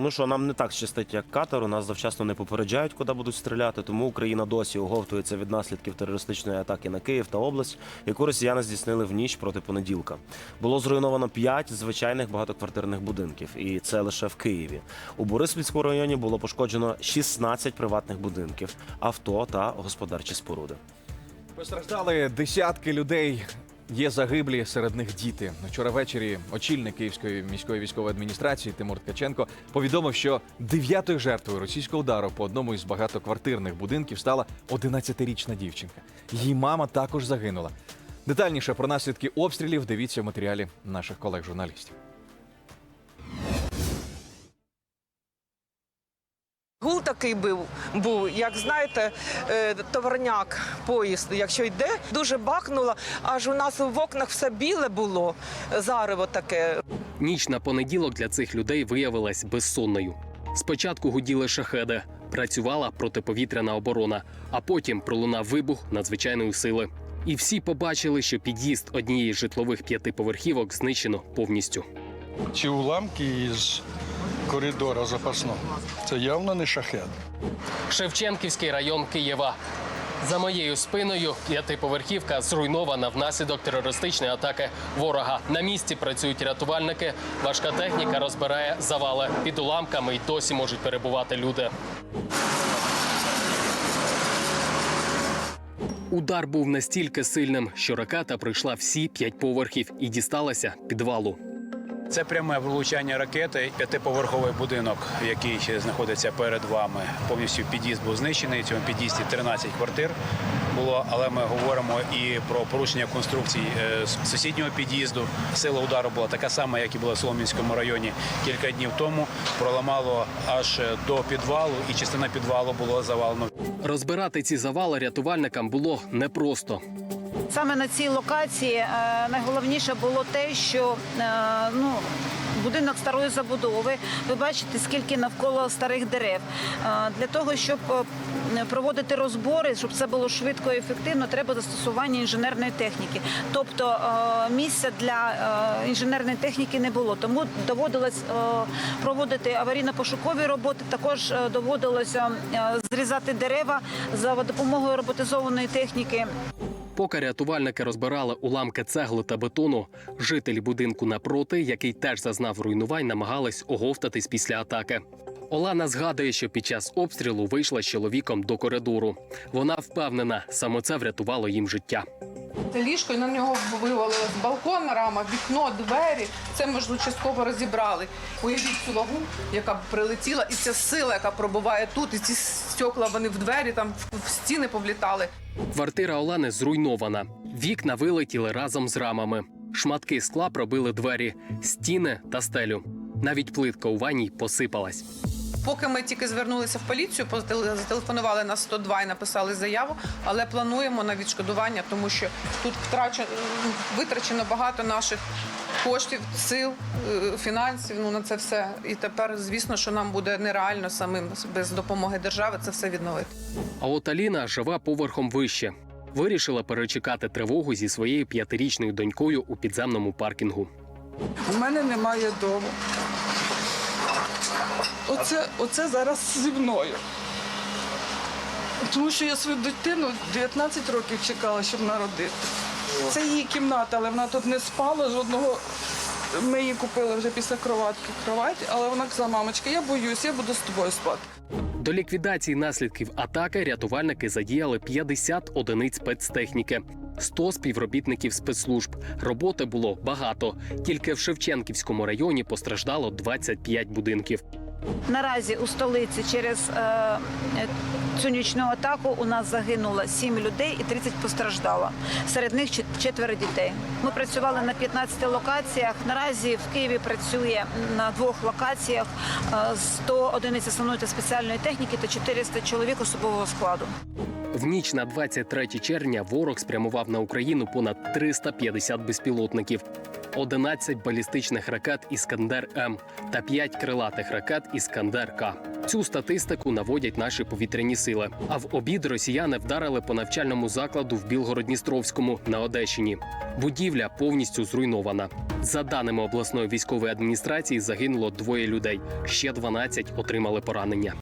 Ну що, нам не так щастить, як катеру. Нас завчасно не попереджають, куди будуть стріляти. Тому Україна досі оговтується від наслідків терористичної атаки на Київ та область, яку росіяни здійснили в ніч проти понеділка. Було зруйновано 5 звичайних багатоквартирних будинків, і це лише в Києві. У Бориспільському районі було пошкоджено 16 приватних будинків, авто та господарчі споруди. Постраждали десятки людей. Є загиблі серед них діти. Вчора ввечері очільник Київської міської військової адміністрації Тимур Ткаченко повідомив, що дев'ятою жертвою російського удару по одному із багатоквартирних будинків стала 11-річна дівчинка. Її мама також загинула. Детальніше про наслідки обстрілів дивіться в матеріалі наших колег-журналістів. Гул такий був, був, як знаєте, е, товарняк поїзд, якщо йде, дуже бахнуло, аж у нас в окнах все біле було, зарево таке. Ніч на понеділок для цих людей виявилась безсонною. Спочатку гуділи шахеди, працювала протиповітряна оборона, а потім пролунав вибух надзвичайної сили. І всі побачили, що під'їзд однієї з житлових п'ятиповерхівок знищено повністю. Ці уламки із коридора запасного. Це явно не шахет. Шевченківський район Києва. За моєю спиною п'ятиповерхівка зруйнована внаслідок терористичної атаки ворога. На місці працюють рятувальники. Важка техніка розбирає завали. Під уламками й досі можуть перебувати люди. Удар був настільки сильним, що ракета пройшла всі п'ять поверхів і дісталася підвалу. Це пряме влучання ракети, п'ятиповерховий будинок, який знаходиться перед вами. Повністю під'їзд був знищений. Цьому під'їзді 13 квартир було, але ми говоримо і про порушення конструкцій е, сусіднього під'їзду. Сила удару була така сама, як і була в Солом'янському районі кілька днів тому. Проламало аж до підвалу, і частина підвалу було завалено Розбирати ці завали рятувальникам було непросто. Саме на цій локації е, найголовніше було те, що е, ну. Будинок старої забудови. Ви бачите, скільки навколо старих дерев. Е, Для того, щоб проводити розбори, щоб це було швидко і ефективно, треба застосування інженерної техніки. Тобто місця для інженерної техніки не було. Тому доводилось проводити аварійно-пошукові роботи. Також доводилося зрізати дерева за допомогою роботизованої техніки. Поки рятувальники розбирали уламки цегли та бетону, жителі будинку напроти, який теж зазнав руйнувань, намагались оговтатись після атаки. Олана згадує, що під час обстрілу вийшла з чоловіком до коридору. Вона впевнена, саме це врятувало їм життя. Це ліжко, на нього вивалилось балкон, рама, вікно, двері. Це ми ж частково розібрали. Уявіть цю вагу, яка б прилетіла, і ця сила, яка пробуває тут, і ці стекла вони в двері, там в- стіни повлітали. Квартира Олени зруйнована. Вікна вилетіли разом з рамами. Шматки скла пробили двері, стіни та стелю. Навіть плитка у ванній посипалась. Поки ми тільки звернулися в поліцію, зателефонували на 102 і написали заяву, але плануємо на відшкодування, тому що тут втрачено витрачено багато наших коштів, сил, е, фінансів. Ну на це все. І тепер, звісно, що нам буде нереально самим без допомоги держави це все відновити. А от Аліна живе поверхом вище. Вирішила перечекати тривогу зі своєю п'ятирічною донькою у підземному паркінгу. У мене немає дому. Оце, оце зараз зі мною. Тому що я свою дитину 19 років чекала, щоб народити. Це її кімната, але вона тут не спала жодного. Ми її купили вже після кроватки кровать, але вона казала, мамочка, я боюсь, я буду з тобою спати. До ліквідації наслідків атаки рятувальники задіяли 50 одиниць спецтехніки, 100 співробітників спецслужб. Роботи було багато. Тільки в Шевченківському районі постраждало 25 будинків. Наразі у столиці через е, е, цю нічну атаку у нас загинуло 7 людей і 30 постраждало. Серед них четверо дітей. Ми працювали на 15 локаціях. Наразі в Києві працює на двох локаціях е, 100 одиниць основної та спеціальної техніки та 400 чоловік особового складу. В ніч на 23 червня ворог спрямував на Україну понад 350 безпілотників, 11 балістичних ракет Іскандер М та 5 крилатих ракет Іскандер К. Цю статистику наводять наші повітряні сили. А в обід росіяни вдарили по навчальному закладу в Білгород-Дністровському на Одещині. Будівля повністю зруйнована. За даними обласної військової адміністрації, загинуло двоє людей. Ще 12 отримали поранення.